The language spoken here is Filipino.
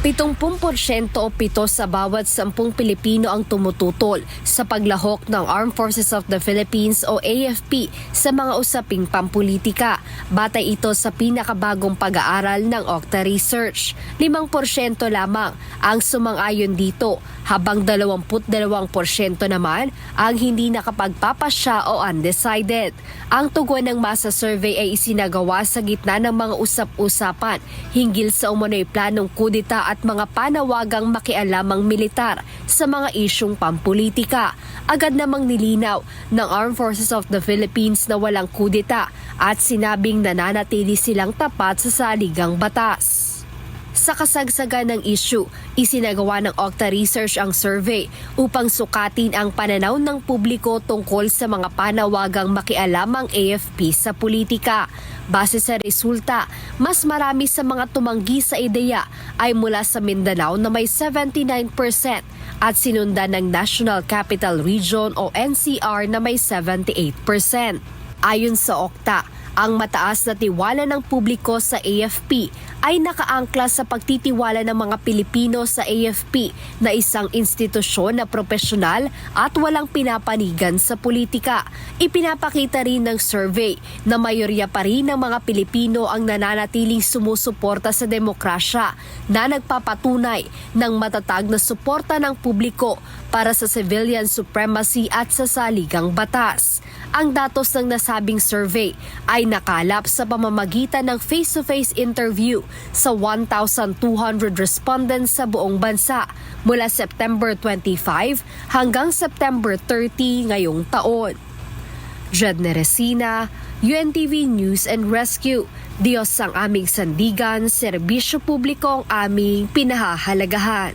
70% o pito sa bawat sampung Pilipino ang tumututol sa paglahok ng Armed Forces of the Philippines o AFP sa mga usaping pampolitika. Batay ito sa pinakabagong pag-aaral ng Octa Research. 5% lamang ang sumang-ayon dito habang 22% naman ang hindi nakapagpapasya o undecided. Ang tugon ng masa survey ay isinagawa sa gitna ng mga usap-usapan hinggil sa umano'y planong kudita at mga panawagang makialamang militar sa mga isyong pampolitika. Agad namang nilinaw ng Armed Forces of the Philippines na walang kudita at sinabing nananatili silang tapat sa saligang batas. Sa kasagsagan ng issue, isinagawa ng Octa Research ang survey upang sukatin ang pananaw ng publiko tungkol sa mga panawagang makialamang AFP sa politika. Base sa resulta, mas marami sa mga tumanggi sa ideya ay mula sa Mindanao na may 79% at sinundan ng National Capital Region o NCR na may 78%. Ayon sa Okta, ang mataas na tiwala ng publiko sa AFP ay nakaangkla sa pagtitiwala ng mga Pilipino sa AFP na isang institusyon na profesional at walang pinapanigan sa politika. Ipinapakita rin ng survey na mayorya pa rin ng mga Pilipino ang nananatiling sumusuporta sa demokrasya na nagpapatunay ng matatag na suporta ng publiko para sa civilian supremacy at sa saligang batas. Ang datos ng nasabing survey ay nakalap sa pamamagitan ng face-to-face interview sa 1,200 respondents sa buong bansa mula September 25 hanggang September 30 ngayong taon. Jed Neresina, UNTV News and Rescue. Diyos ang aming sandigan, serbisyo publiko ang aming pinahahalagahan.